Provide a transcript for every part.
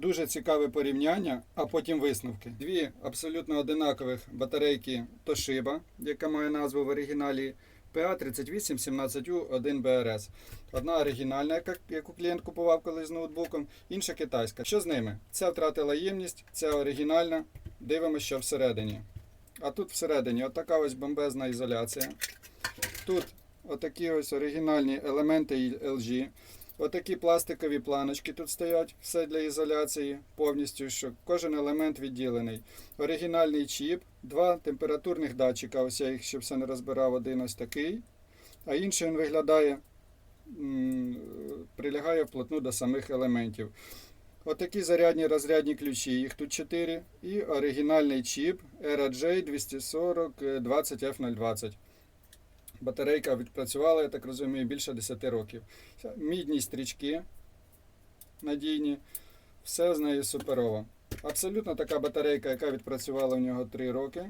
Дуже цікаве порівняння, а потім висновки. Дві абсолютно одинакових батарейки Toshiba, яка має назву в оригіналі PA3817U1BRS. Одна оригінальна, яку клієнт купував колись з ноутбуком, інша китайська. Що з ними? Ця втратила ємність, ця оригінальна. Дивимося, що всередині. А тут всередині отака ось бомбезна ізоляція. Тут отакі ось оригінальні елементи LG. Отакі пластикові планочки тут стоять, все для ізоляції повністю, що кожен елемент відділений. Оригінальний чіп, два температурних датчика, ось я їх ще все не розбирав, один ось такий, а інший він виглядає, прилягає вплотну до самих елементів. Отакі зарядні розрядні ключі, їх тут 4. І оригінальний чіп RAJ 240 20F020. Батарейка відпрацювала, я так розумію, більше 10 років. Мідні стрічки надійні, все з нею суперово. Абсолютно така батарейка, яка відпрацювала в нього 3 роки,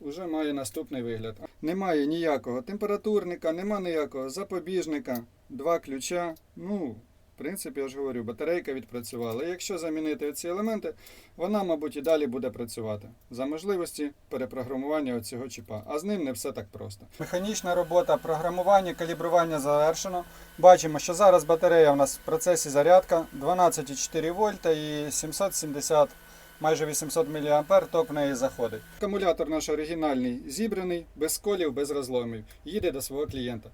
вже має наступний вигляд. Немає ніякого температурника, немає ніякого запобіжника, два ключа. Ну, принципі, я ж говорю, батарейка відпрацювала. Якщо замінити ці елементи, вона, мабуть, і далі буде працювати за можливості перепрограмування цього чіпа. А з ним не все так просто. Механічна робота програмування, калібрування завершено. Бачимо, що зараз батарея у нас в процесі зарядка 12,4 вольта і 770 майже 800 мА ток в неї заходить. Акумулятор наш оригінальний зібраний, без колів, без розломів. Їде до свого клієнта.